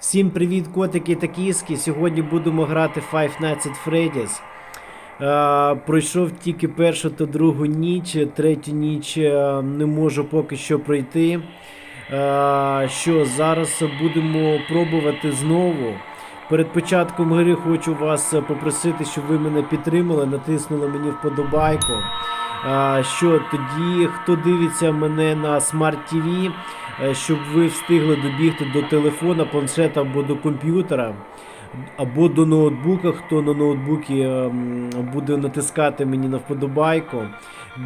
Всім привіт, котики та кіски. Сьогодні будемо грати Five Nights at Freddy's. Е, пройшов тільки першу та другу ніч, третю ніч е, не можу поки що пройти. Е, що зараз будемо пробувати знову. Перед початком гри хочу вас е, попросити, щоб ви мене підтримали, натиснули мені вподобайку. А, що тоді, хто дивиться мене на Smart TV, е, щоб ви встигли добігти до телефона, планшета або до комп'ютера, або до ноутбука, хто на ноутбуці буде натискати мені на вподобайку,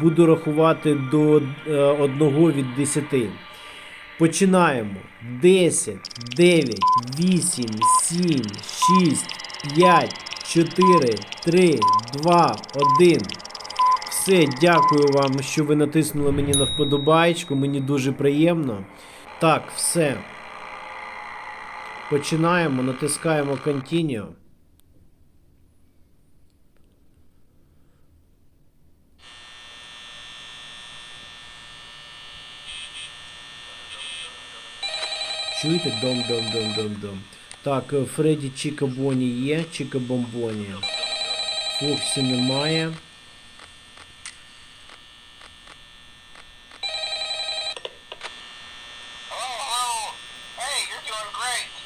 буду рахувати до е, 1 від 10. Починаємо. 10, 9, 8, 7, 6, 5, 4, 3, 2, 1. Все, дякую вам, що ви натиснули мені на вподобайку. Мені дуже приємно. Так, все. Починаємо, натискаємо Continue. Чуєте? Дом-дом-дом-дом-дом. Так, е, Фредді Чікабоні є, Чікабомбоні. Фоксі немає.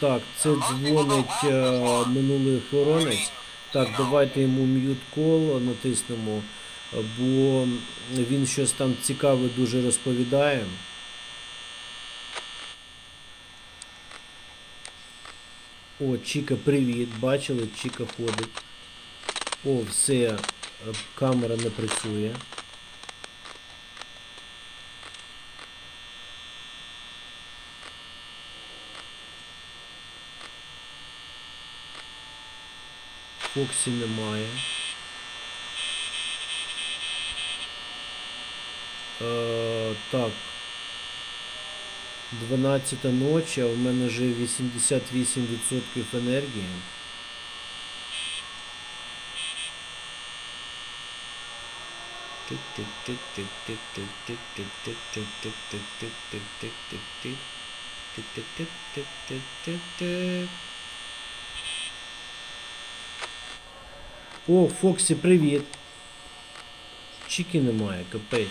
Так, це дзвонить а, минулий охоронець. Так, давайте йому м'ют кол натиснемо, бо він щось там цікаве дуже розповідає. О, Чіка, привіт. Бачили, Чіка ходить. О, все, е, камера не працює. Фоксі немає. Е, так. 12 ночі, а в мене вже 88% енергії. О, Фоксі, привіт. Чіки немає, капець.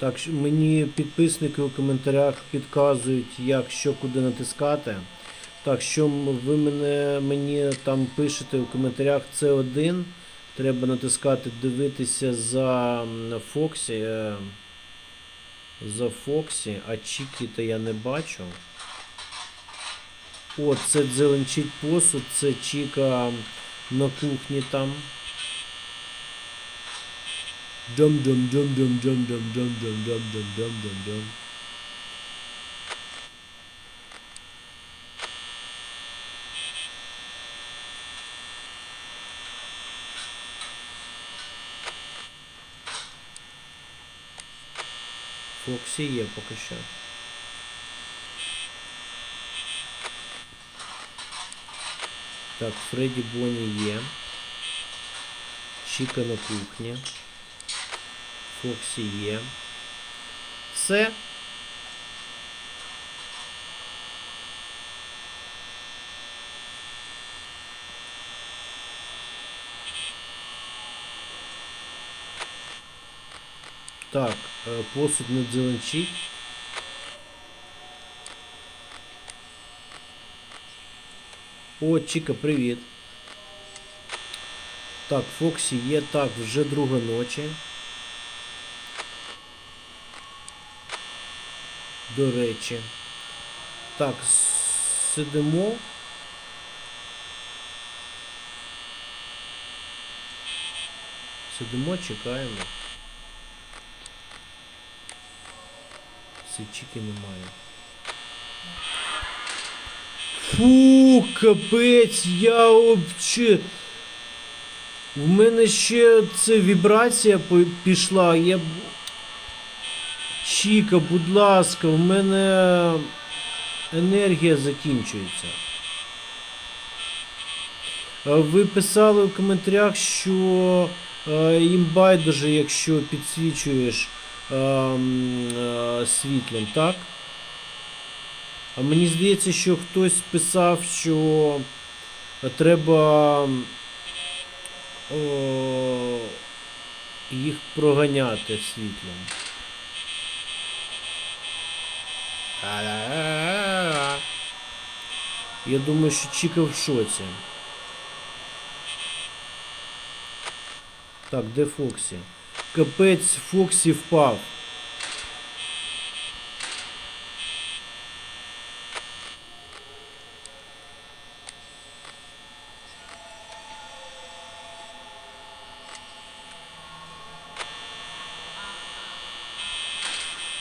Так, що мені підписники у коментарях підказують, як що куди натискати. Так, що ви мене мені там пишете у коментарях це один. Треба натискати дивитися за Фоксі. е, За Фоксі, а Чікі то я не бачу. О, це дзеленчить посуд, це Чіка на кухні там. Дум дум дум дум дум дум дум дум дум дум дум дум дум Фоксі є поки що. Так, Фредді Бонні є. Чіка на кухні. Фоксі є. Все. Так, е, посуд не дзеленчить. О, Чіка, привіт. Так, Фоксі є, так, вже друга ночі. До речі. Так, сидимо. Сидимо, чекаємо. Сичики немає. Фу, капець, я вообще. В мене ще це вібрація пішла. Я. Чіка, будь ласка, в мене енергія закінчується. Е, Ви писали в коментарях, що е, їм байдуже, якщо підсвічуєш е, світлом, так? А мені здається, що хтось писав, що треба їх проганяти світлом. Я думаю, що Чіка в шоці. Так, де Фоксі? Капець Фоксі впав.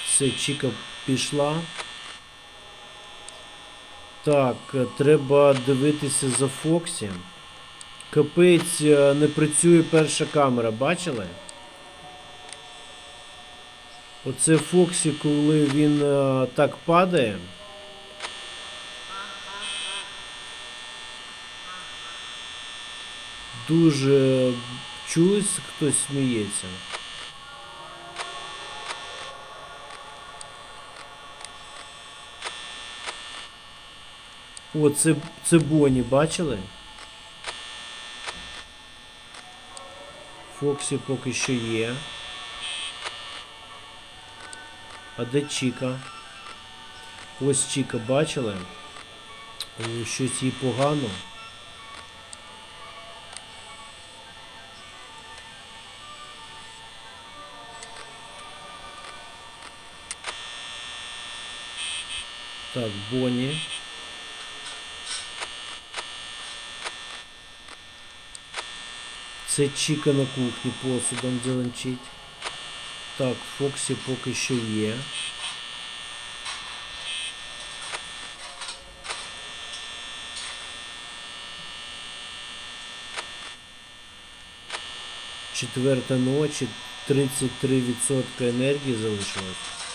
Все, Чіка пішла. Так, е, треба дивитися за Фоксі. Капець, е, не працює перша камера, бачили? Оце Фоксі, коли він е, так падає. Дуже чується, хтось сміється. О, це, Бонні, бачили? Фоксі поки що є. А де Чіка? Ось Чіка бачили? О, щось їй погано. Так, Бонні. Це Чіка на кухні посудом дзеленчить. Так, Фоксі поки що є. Четверта ночі, 33% енергії залишилось.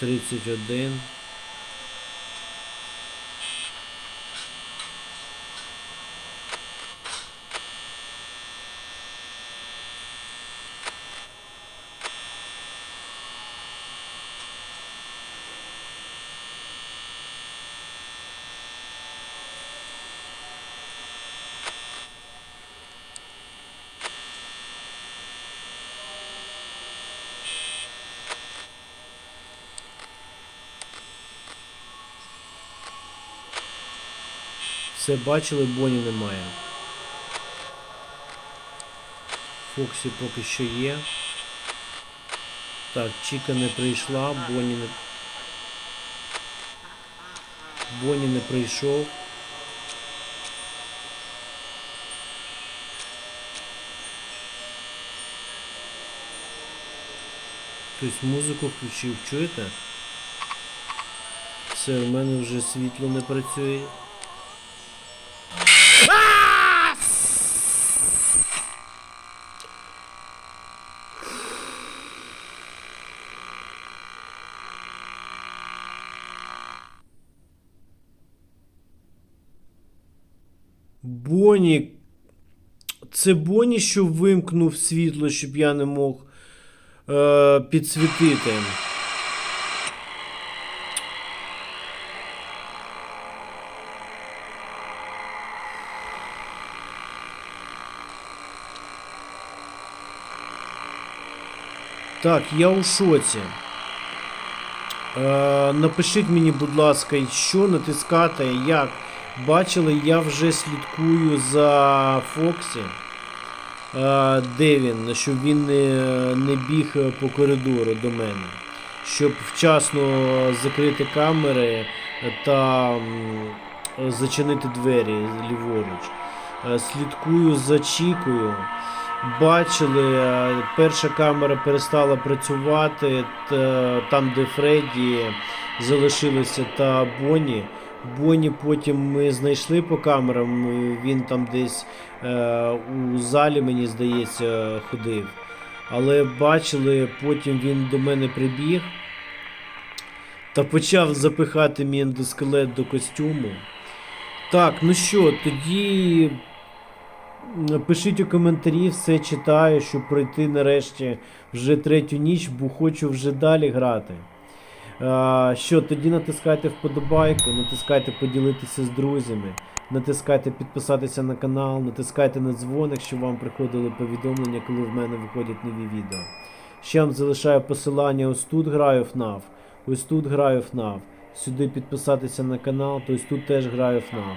31 Все бачили, Боні немає. Фоксі поки що є. Так, Чіка не прийшла, Боні не. Боні не прийшов. Хтось музику включив, чуєте? Все, в мене вже світло не працює. Боні. Це Боні, що вимкнув світло, щоб я не мог е, підсвітити. Так, я у шоці. Е, напишіть мені, будь ласка, що натискати, як. Бачили, я вже слідкую за Фоксі. Е, де він? Щоб він не, не біг по коридору до мене. Щоб вчасно закрити камери та зачинити двері ліворуч. Е, слідкую за Чікою. Бачили, е, перша камера перестала працювати, там, де Фредді залишилося та Бонні. Бонні потім ми знайшли по камерам, він там десь е, у залі, мені здається, ходив. Але бачили, потім він до мене прибіг та почав запихати мій ендоскелет до костюму. Так, ну що, тоді пишіть у коментарі, все читаю, щоб пройти нарешті вже третю ніч, бо хочу вже далі грати. Що, тоді натискайте вподобайку, натискайте поділитися з друзями, натискайте підписатися на канал, натискайте на дзвоник, щоб вам приходили повідомлення, коли в мене виходять нові відео. Ще вам залишаю посилання, ось тут граю FNAF, ось тут граю FNAF. Сюди підписатися на канал, то ось тут теж граю FNAF.